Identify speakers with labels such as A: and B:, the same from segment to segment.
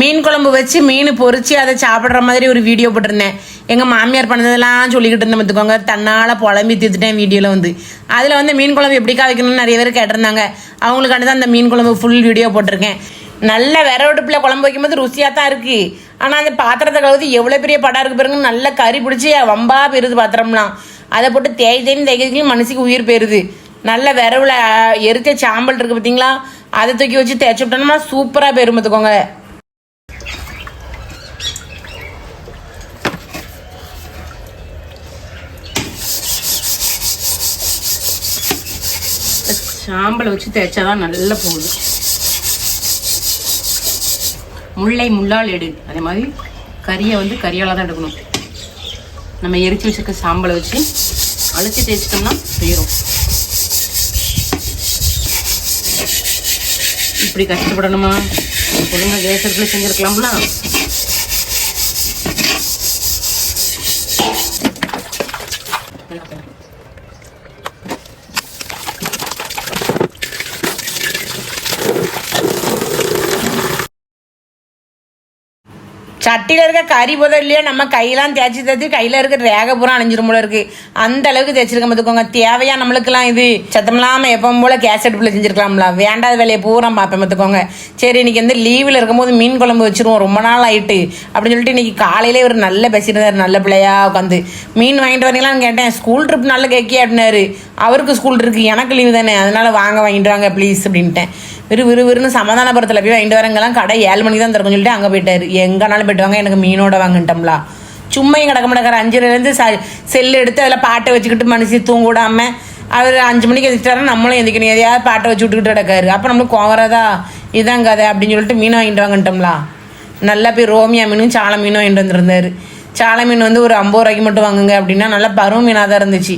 A: மீன் குழம்பு வச்சு மீன் பொறிச்சு அதை சாப்பிட்ற மாதிரி ஒரு வீடியோ போட்டிருந்தேன். எங்கள் மாமியார் பண்ணதெல்லாம் சொல்லிக்கிட்டு இருந்தேன் பார்த்துக்கோங்க. தன்னால் புலம்பி தீர்த்துட்டேன் வீடியோவில் வந்து. அதில் வந்து மீன் குழம்பு எப்படிக்கா வைக்கணும்னு நிறைய பேர் கேட்டிருந்தாங்க. அவங்களுக்காண்டி தான் அந்த மீன் குழம்பு ஃபுல் வீடியோ போட்டிருக்கேன். நல்ல விரவடுப்பில் குழம்பு வைக்கும்போது ருசியாக தான் இருக்குது ஆனால் அந்த பாத்திரத்தை கழுவுது எவ்வளோ பெரிய படம் இருக்கு பாருங்க. நல்ல கறி பிடிச்சி வம்பா போயிருது பாத்திரம்லாம். அதை போட்டு தேய் தேய்னு தேய்க்கிறதுக்கு மனசுக்கு உயிர் போயிருது. நல்ல விரவில் எரித்த சாம்பல் இருக்குது பார்த்தீங்களா அதை தூக்கி வச்சு தேய்ச்சி விட்டோம்னா சூப்பராக போயிரும் பார்த்துக்கோங்க. சாம்பலை வச்சு தேய்ச்சாதான் நல்லா போகுது. முல்லை முள்ளால் எடு. அதே மாதிரி கறியை வந்து கறியால் தான் எடுக்கணும். நம்ம எரிச்சு வச்சிருக்க சாம்பலை வச்சு அழுத்தி தேய்ச்சிட்டோம்னா போயிடும் இப்படி கஷ்டப்படணுமா? ஒழுங்கா கேஸ் செஞ்சுருக்கலாம்ல. சட்டியில் இருக்க கறி போதும் இல்லையோ நம்ம கையெல்லாம் தேய்ச்சி தேய்ச்சி கையில் இருக்க ரேகை பூரா அணிஞ்சிரும் போல இருக்கு. அந்த அளவுக்கு தேய்ச்சிருக்க பார்த்துக்கோங்க. தேவையா நம்மளுக்கெல்லாம் இது சத்தம் இல்லாமல் எப்பவும் போல கேஸ் அடுப்பில் செஞ்சிருக்கலாம்ல. வேண்டாத வேலையை பூரா பார்ப்பேன் பார்த்துக்கோங்க. சரி இன்னைக்கு வந்து லீவில் இருக்கும்போது மீன் குழம்பு வச்சிருவோம். ரொம்ப நாள் ஆயிட்டு. அப்படின்னு சொல்லிட்டு இன்னைக்கு காலையிலே ஒரு நல்ல பேசியிருந்தார். நல்ல பிள்ளையா உட்காந்து. மீன் வாங்கிட்டு வரீங்களான்னு கேட்டேன். ஸ்கூல் ட்ரிப் நல்ல கேக்கி அப்படின்னாரு. அவருக்கு ஸ்கூல் இருக்கு எனக்கு லீவு தானே. அதனால வாங்க வாங்கிட்டு வாங்க ப்ளீஸ் அப்படின்ட்டேன். விறு விறுவிறுன்னு சமாதானபுரத்தில் போய் வாங்கிட்டு வரங்கெல்லாம் கடை ஏழு மணிக்கு தான் திறக்கும் சொல்லிட்டு அங்கே போயிட்டாரு. எங்கேனாலும் போயிட்டு வாங்க எனக்கு மீனோட வாங்கிட்டோம்லா. சும்மா இங்கே கிடக்க மாட்டேங்கிற அஞ்சுலேருந்து ச செல்லு எடுத்து அதில் பாட்டை வச்சுக்கிட்டு மனுஷி தூங்க விடாம அவர் அஞ்சு மணிக்கு எழுதிட்டாரா நம்மளும் எந்திக்கணும். எதையாவது பாட்டை வச்சு விட்டுக்கிட்டு கிடக்காரு. அப்போ நம்மளுக்கு கோவரதா இதான் கதை அப்படின்னு சொல்லிட்டு மீன் வாங்கிட்டு வாங்கிட்டோம்லா. நல்லா போய் ரோமியா மீனும் சாலை மீனும் வாங்கிட்டு வந்திருந்தாரு. சாலை மீன் வந்து ஒரு ஐம்பது ரூபாய்க்கு மட்டும் வாங்குங்க அப்படின்னா நல்லா பருவ மீனாக தான் இருந்துச்சு.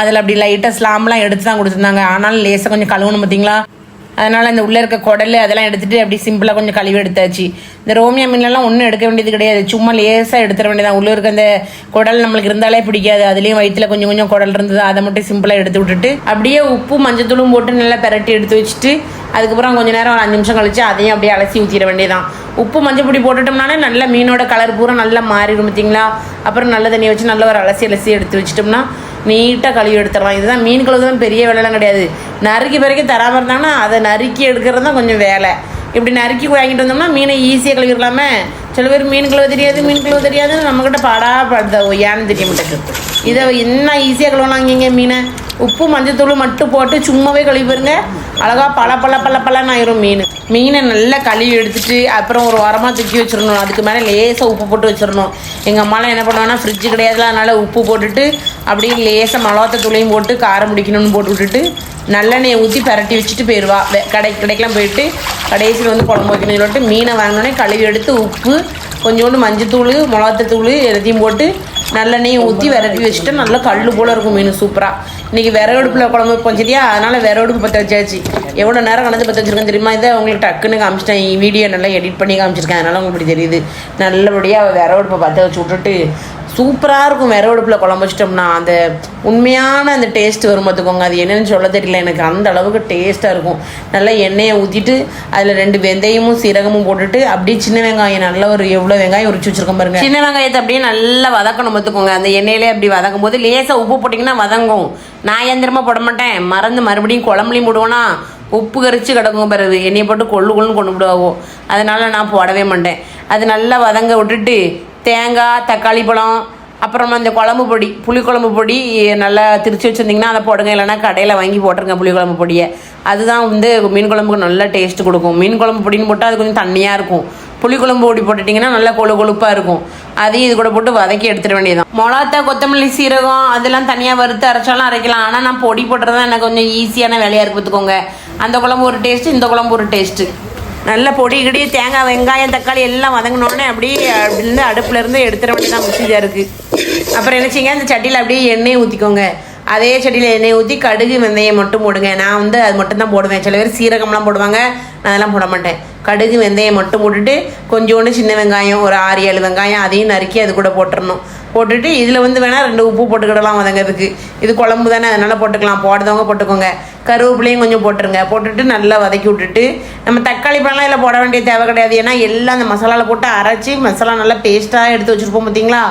A: அதில் அப்படி லைட்டாக ஸ்லாம்லாம் எடுத்து தான் கொடுத்துருந்தாங்க. ஆனாலும் லேசாக கொஞ்சம் கழுவணும் பார்த்தீங்களா அதனால் அந்த உள்ளே இருக்க குடல் அதெல்லாம் எடுத்துட்டு அப்படி சிம்பிளாக கொஞ்சம் கழுவி எடுத்தாச்சு. இந்த ரோமியா மீன்லாம் ஒன்றும் எடுக்க வேண்டியது கிடையாது. சும்மா லேசாக எடுத்துட வேண்டியதான் உள்ளே இருக்க அந்த குடல் நம்மளுக்கு இருந்தாலே பிடிக்காது. அதுலேயும் வயிற்றுல கொஞ்சம் கொஞ்சம் குடல் இருந்தது. அதை மட்டும் சிம்பிளாக எடுத்து விட்டுட்டு அப்படியே உப்பு மஞ்சத்தூளும் போட்டு நல்லா பெரட்டி எடுத்து வச்சுட்டு அதுக்கப்புறம் கொஞ்ச நேரம் ஒரு அஞ்சு நிமிஷம் கழிச்சு அதையும் அப்படியே அலசி ஊற்றிட வேண்டியதான் உப்பு மஞ்சள் பொடி போட்டுட்டோம்னாலே நல்ல மீனோட கலர் பூரா நல்லா மாறிடும் பார்த்தீங்களா அப்புறம் நல்ல தண்ணியை வச்சு நல்ல ஒரு அலசி அலசி எடுத்து வச்சிட்டோம்னா நீட்டாக கழுவி எடுத்துடலாம். இதுதான் மீன் கழுவுதான் பெரிய வேலைலாம் கிடையாது. நறுக்கி பிறகு தராமல் இருந்தாங்கன்னா அதை நறுக்கி எடுக்கிறது தான் கொஞ்சம் வேலை. இப்படி நறுக்கி வாங்கிட்டு வந்தோம்னா மீனை ஈஸியாக கழுவிடலாமே. சில பேர் மீன் கழுவ தெரியாது மீன் கழுவ தெரியாதுன்னு நம்மக்கிட்ட பாடா படுத ஏன்னு தெரிய மாட்டேங்குது. இதை என்ன ஈஸியாக கழுவினாங்க மீனை? உப்பு மஞ்சத்தூள் மட்டும் போட்டு சும்மாவே கழுவி பாருங்க. அழகா பல பல பல பலன்னு ஆயிரும் மீன். மீனை நல்லா கழுவி எடுத்துட்டு அப்புறம் ஒரு வாரமாக தூக்கி வச்சிடணும். அதுக்கு மேலே லேசாக உப்பு போட்டு வச்சிடணும். எங்கள் அம்மாலாம் என்ன பண்ணுவாங்கன்னா ஃப்ரிட்ஜு கிடையாதுல அதனால் உப்பு போட்டுட்டு அப்படியே லேசாக மலவாத்த தூளையும் போட்டு காரம் பிடிக்கணும்னு போட்டு விட்டுட்டு நல்லெண்ணெயை ஊற்றி பரட்டி வச்சுட்டு போயிடுவா கடை கடைக்கெல்லாம் போயிட்டு கடைசியில் வந்து குழம்பு வைக்கணும்னு சொல்லிட்டு மீனை வாங்கினோடனே கழுவி எடுத்து உப்பு கொஞ்சோண்டு மஞ்சத்தூள் மிளகாத்தூள் எல்லாத்தையும் போட்டு நல்லெண்ணெயும் ஊற்றி விரட்டி வச்சுட்டு நல்லா கல் போல் இருக்கும் மீன் சூப்பராக இன்றைக்கி விறகடுப்பில் குழம்பு வைப்போம் சரியா? அதனால் விறகடுப்பு பற்ற வச்சாச்சு. எவ்வளோ நேரம் கலந்து பற்ற வச்சிருக்கேன் தெரியுமா? இதை உங்களுக்கு டக்குன்னு காமிச்சிட்டேன். வீடியோ நல்லா எடிட் பண்ணி காமிச்சிருக்கேன். அதனால் உங்களுக்கு இப்படி தெரியுது. நல்லபடியாக விறகடுப்பை பற்ற வச்சு விட்டுட்டு சூப்பராக இருக்கும். விறகடுப்பில் குழம்பு வச்சிட்டோம்னா அந்த உண்மையான அந்த டேஸ்ட் வரும் பார்த்துக்கோங்க. அது என்னென்னு சொல்ல தெரியல. எனக்கு அந்த அளவுக்கு டேஸ்ட்டாக இருக்கும். நல்லா எண்ணெயை ஊற்றிட்டு அதில் ரெண்டு வெந்தயமும் சீரகமும் போட்டுட்டு அப்படியே சின்ன வெங்காயம் நல்ல ஒரு எவ்வளோ வெங்காயம் உரிச்சு வச்சிருக்கோம் பாருங்க. சின்ன வெங்காயத்தை அப்படியே நல்லா வதக்கணும் பார்த்துக்கோங்க. அந்த எண்ணெயிலே அப்படி வதக்கும் போது லேசாக உப்பு போட்டிங்கன்னா வதங்கும். நான் எந்திரமாக போட மாட்டேன்? மறந்து மறுபடியும் குழம்புலையும் போடுவோன்னா உப்பு கரிச்சு கிடக்கும் பிறகு எண்ணெயை போட்டு கொள்ளு கொள்ளுன்னு கொண்டு விடுவாவோ அதனால நான் போடவே மாட்டேன். அது நல்லா வதங்க விட்டுட்டு தேங்காய் தக்காளி பழம் அப்புறமா இந்த குழம்பு பொடி புளிக்குழம்பு பொடி நல்லா திரிச்சு வச்சுருந்தீங்கன்னா அதை போடுங்க. இல்லைன்னா கடையில் வாங்கி போட்டுருங்க புளிக்குழம்பு பொடியை. அதுதான் வந்து மீன் குழம்புக்கு நல்ல டேஸ்ட் கொடுக்கும். மீன் குழம்பு பொடின்னு போட்டால் அது கொஞ்சம் தண்ணியாக இருக்கும். புளிக்குழம்பு பொடி போட்டுட்டிங்கன்னா நல்லா கொழு கொழுப்பாக இருக்கும். அதையும் இது கூட போட்டு வதக்கி எடுத்துட வேண்டியதான் மொளாத்தா கொத்தமல்லி சீரகம் அதெல்லாம் தனியாக வறுத்து அரைச்சாலும் அரைக்கலாம். ஆனால் நான் பொடி போட்டுறது தான் எனக்கு கொஞ்சம் ஈஸியான வேலையாக இருக்கு பார்த்துக்கோங்க. அந்த குழம்பு ஒரு டேஸ்ட்டு இந்த குழம்பு ஒரு டேஸ்ட்டு நல்ல பொடி கிடி தேங்காய் வெங்காயம் தக்காளி எல்லாம் வதங்கினோடனே அப்படியே இருந்து அடுப்புலேருந்து எடுத்துட வேண்டியதான் மிக்சிஜாக இருக்குது அப்புறம் என்ன செய்யுங்க அந்த சட்டியில் அப்படியே எண்ணெய் ஊற்றிக்கோங்க அதே சட்டியில் எண்ணெய் ஊற்றி கடுகு வெந்தயம் மட்டும் போடுங்க. நான் வந்து அது மட்டும் தான் போடுவேன். சில பேர் சீரகம்லாம் போடுவாங்க நான் அதெல்லாம் போட மாட்டேன். கடுகு வெந்தயம் மட்டும் போட்டுட்டு கொஞ்சோண்டு சின்ன வெங்காயம் ஒரு ஆறு ஏழு வெங்காயம் அதையும் நறுக்கி அது கூட போட்டுடணும் போட்டுட்டு இதில் வந்து வேணால் ரெண்டு உப்பு போட்டுக்கிடலாம் வதங்கிறதுக்கு. இது குழம்பு தானே அதனால் போட்டுக்கலாம். போடுறவங்க போட்டுக்கோங்க. கருவேப்பிலையும் கொஞ்சம் போட்டுருங்க. போட்டுட்டு நல்லா வதக்கி விட்டுட்டு நம்ம தக்காளி பழம்லாம் இதில் போட வேண்டிய தேவை கிடையாது. ஏன்னா எல்லாம் அந்த மசாலாவில் போட்டு அரைச்சி மசாலா நல்லா பேஸ்ட்டாக எடுத்து வச்சுருப்போம் பார்த்தீங்களா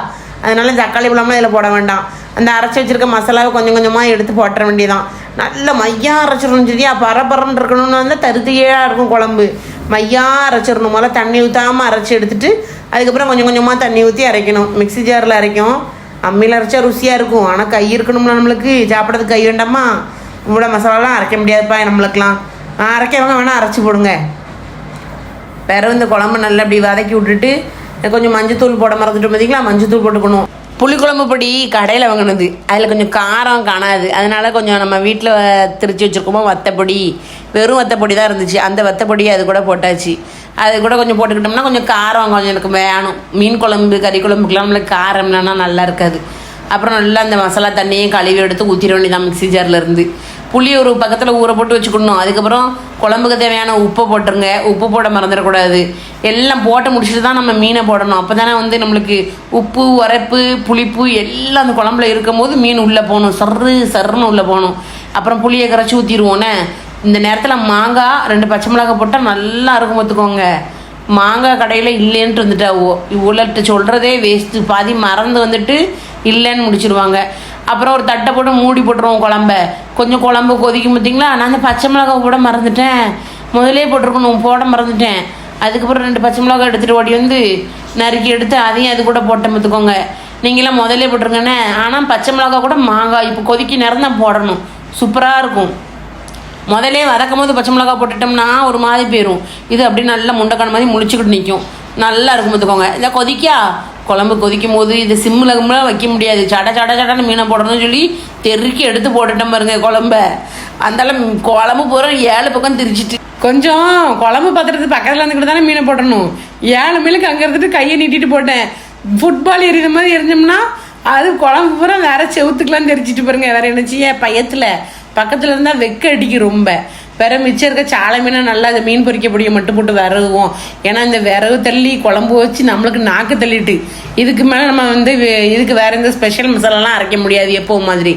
A: அதனால தக்காளி பழம்லாம் இதில் போட வேண்டாம். அந்த அரைச்சி வச்சிருக்க மசாலாவை கொஞ்சம் கொஞ்சமாக எடுத்து போட்டுற வேண்டியதான் நல்ல மையம் அரைச்சிடணும் சரியா? பரபரன்னு இருக்கணும்னு வந்து தருத்தியாக இருக்கும் குழம்பு. மையா அரைச்சிடணும். முதல்ல தண்ணி ஊற்றாமல் அரைச்சி எடுத்துட்டு அதுக்கப்புறம் கொஞ்சம் கொஞ்சமாக தண்ணி ஊற்றி அரைக்கணும். மிக்ஸி ஜாரில் அரைக்கும். அம்மியில் அரைச்சா ருசியாக இருக்கும். ஆனால் கை இருக்கணும்ல நம்மளுக்கு. சாப்பிட்றதுக்கு கை வேண்டாமா? இவ்வளோ மசாலாலாம் அரைக்க முடியாதுப்பா நம்மளுக்கெலாம் அரைக்கவங்க வேணால் அரைச்சி போடுங்க. பிறகு இந்த குழம்பு நல்லா அப்படி வதக்கி விட்டுட்டு கொஞ்சம் மஞ்சத்தூள் போட மறந்துட்டு பார்த்தீங்களா மஞ்சத்தூள் போட்டுக்கணும். புளிக்குழம்பு பொடி கடையில் வாங்கினது. அதில் கொஞ்சம் காரம் காணாது. அதனால கொஞ்சம் நம்ம வீட்டில் திரிச்சு வச்சுருக்கோமோ வத்தப்பொடி வெறும் வத்தப்பொடி தான் இருந்துச்சு. அந்த வத்தப்பொடி அது கூட போட்டாச்சு. அது கூட கொஞ்சம் போட்டுக்கிட்டோம்னா கொஞ்சம் காரம் கொஞ்சம் எனக்கு வேணும். மீன் குழம்பு கறி குழம்புக்கெல்லாம் நம்மளுக்கு காரம் இல்லைன்னா நல்லா இருக்காது. அப்புறம் நல்லா அந்த மசாலா தண்ணியும் கழுவி எடுத்து ஊற்றிட வேண்டியதான் மிக்சி ஜாரில் புளியை ஒரு பக்கத்தில் ஊற போட்டு வச்சுக்கணும். அதுக்கப்புறம் குழம்புக்கு தேவையான உப்பை போட்டுருங்க. உப்பு போட மறந்துடக்கூடாது. எல்லாம் போட்டு முடிச்சுட்டு தான் நம்ம மீனை போடணும். அப்போ தானே வந்து நம்மளுக்கு உப்பு உரைப்பு புளிப்பு எல்லாம் அந்த குழம்புல இருக்கும் போது மீன் உள்ளே போகணும். சர்ரு சர்ருன்னு உள்ளே போகணும். அப்புறம் புளியை கரைச்சி ஊற்றிடுவோன்னே இந்த நேரத்தில் மாங்காய் ரெண்டு பச்சை மிளகாய் போட்டால் நல்லா இருக்கும் பார்த்துக்கோங்க. மாங்காய் கடையில் இல்லைன்ட்டு வந்துட்டாவோ இவ்வளோட்டு சொல்கிறதே வேஸ்ட்டு பாதி மறந்து வந்துட்டு இல்லைன்னு முடிச்சிருவாங்க. அப்புறம் ஒரு தட்டை போட்டு மூடி போட்டுருவோம் குழம்ப. கொஞ்சம் குழம்பு கொதிக்கும் பார்த்தீங்களா நான் அந்த பச்சை மிளகாய் போட மறந்துட்டேன். முதலே போட்டிருக்கணும் போட மறந்துட்டேன். அதுக்கப்புறம் ரெண்டு பச்சை மிளகாய் எடுத்துகிட்டு ஓடி வந்து நறுக்கி எடுத்து அதையும் அது கூட போட்டேன் பார்த்துக்கோங்க நீங்களாம் முதலே போட்டிருங்கண்ணே. ஆனால் பச்சை மிளகா கூட மாங்காய் இப்போ கொதிக்கி நேரம் தான் போடணும். சூப்பராக இருக்கும். முதலே வதக்கும் போது பச்சை மிளகா போட்டுட்டோம்னா ஒரு மாதிரி போயிடும் இது அப்படியே நல்லா முண்டைக்கான மாதிரி முழிச்சுக்கிட்டு நிற்கும் நல்லா இருக்கும் பார்த்துக்கோங்க இல்லை கொதிக்கா குழம்பு கொதிக்கும் போது இது சிம்மில் கிம்மில் வைக்க முடியாது. சட சட சடன்னு மீனை போடணும்னு சொல்லி தெருக்கி எடுத்து போட்டுட்டேன் பாருங்க குழம்ப. அந்தால குழம்பு பூரா ஏழு பக்கம் திரிச்சிட்டு. கொஞ்சம் குழம்பு பாத்திரத்து பக்கத்தில் இருந்துக்கிட்டு தானே மீனை போடணும் ஏழு மீனுக்கு அங்கே இருந்துட்டு கையை நீட்டிட்டு போட்டேன். ஃபுட்பால் எறிகிற மாதிரி எரிஞ்சோம்னா அது குழம்பு பூரா வேற செவுத்துக்கெலாம் தெரிச்சிட்டு பாருங்க வேற என்ன செய்ய? பயத்தில். பக்கத்தில் இருந்தால் வெக்க அடிக்கும் ரொம்ப. வேற மிச்சம் இருக்க சாலை மீனை நல்லா அதை மீன் பொறிக்க பொடியை மட்டும் போட்டு விரவுவோம் ஏன்னா இந்த விரவு தள்ளி குழம்பு வச்சு நம்மளுக்கு நாக்கு தள்ளிட்டு. இதுக்கு மேலே நம்ம வந்து இதுக்கு வேற எந்த ஸ்பெஷல் மசாலாலாம் அரைக்க முடியாது எப்பவும் மாதிரி.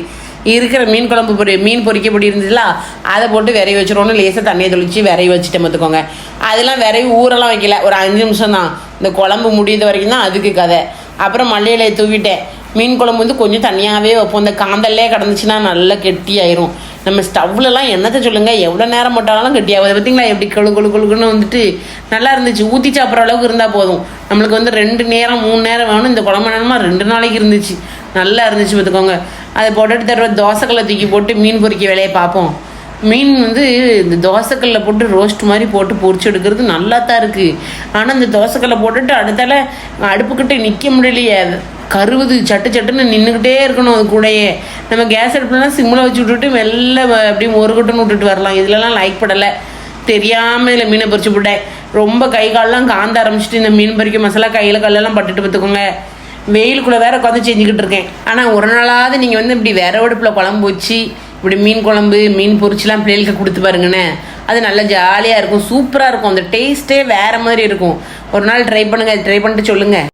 A: இருக்கிற மீன் குழம்பு பொரி மீன் பொறிக்க பொடி இருந்துச்சுல அதை போட்டு விரைவி வச்சுருவோம்னு லேசாக தண்ணியை தெளித்து விரைவி வச்சுட்டு பார்த்துக்கோங்க அதெல்லாம் விரைவி ஊரெல்லாம் வைக்கல ஒரு அஞ்சு நிமிஷம் தான். இந்த குழம்பு முடியுத வரைக்கும் தான் அதுக்கு கதை. அப்புறம் மல்லியிலையை தூவிட்டேன். மீன் குழம்பு வந்து கொஞ்சம் தனியாகவே வைப்போம். இந்த காந்தல்லே கிடந்துச்சுன்னா நல்லா கெட்டியாயிரும். நம்ம ஸ்டவ்லலாம் என்னத்தை சொல்லுங்கள் எவ்வளோ நேரம் போட்டாலும் கட்டியாகுது. பார்த்தீங்களா எப்படி கொழு கொழு கொழுக்குன்னு வந்துட்டு நல்லா இருந்துச்சு. ஊற்றி சாப்பிட்ற அளவுக்கு இருந்தால் போதும். நம்மளுக்கு வந்து ரெண்டு நேரம் மூணு நேரம் வேணும். இந்த குழம்பு நேரமா ரெண்டு நாளைக்கு இருந்துச்சு. நல்லா இருந்துச்சு பார்த்துக்கோங்க அதை போட்டுட்டு தடவை தோசைக்கல்லை தூக்கி போட்டு மீன் பொறிக்க வேலையை பார்ப்போம். மீன் வந்து இந்த தோசைக்கல்லை போட்டு ரோஸ்ட் மாதிரி போட்டு பொறிச்சு எடுக்கிறது நல்லா தான் இருக்குது ஆனால் இந்த தோசைக்கல்லை போட்டுட்டு அடுத்தால அடுப்புக்கிட்ட நிற்க முடியலையே. கருவுது சட்டு சட்டுன்னு நின்றுக்கிட்டே இருக்கணும் அது கூடயே. நம்ம கேஸ் அடுப்புலாம் சிம்மில் வச்சு விட்டுட்டு மெல்ல அப்படியே முருகட்டுன்னு விட்டுட்டு வரலாம். இதுலலாம் லைக் படலை. தெரியாமல் இதில் மீனை பறிச்சு விட்டேன். ரொம்ப கை கால்லாம் காந்த ஆரம்பிச்சிட்டு இந்த மீன் பறிக்க மசாலா கையில் கல்லெல்லாம் பட்டுட்டு பார்த்துக்கோங்க வெயிலுக்குள்ளே வேற உட்காந்து செஞ்சுக்கிட்டு இருக்கேன். ஆனால் ஒரு நாளாவது நீங்கள் வந்து இப்படி வேற அடுப்பில் குழம்பு வச்சு இப்படி மீன் குழம்பு மீன் பொரிச்சுலாம் பிள்ளைகளுக்கு கொடுத்து பாருங்கண்ணே அது நல்லா ஜாலியாக இருக்கும். சூப்பராக இருக்கும். அந்த டேஸ்ட்டே வேறு மாதிரி இருக்கும். ஒரு நாள் ட்ரை பண்ணுங்கள் ட்ரை பண்ணிட்டு சொல்லுங்கள்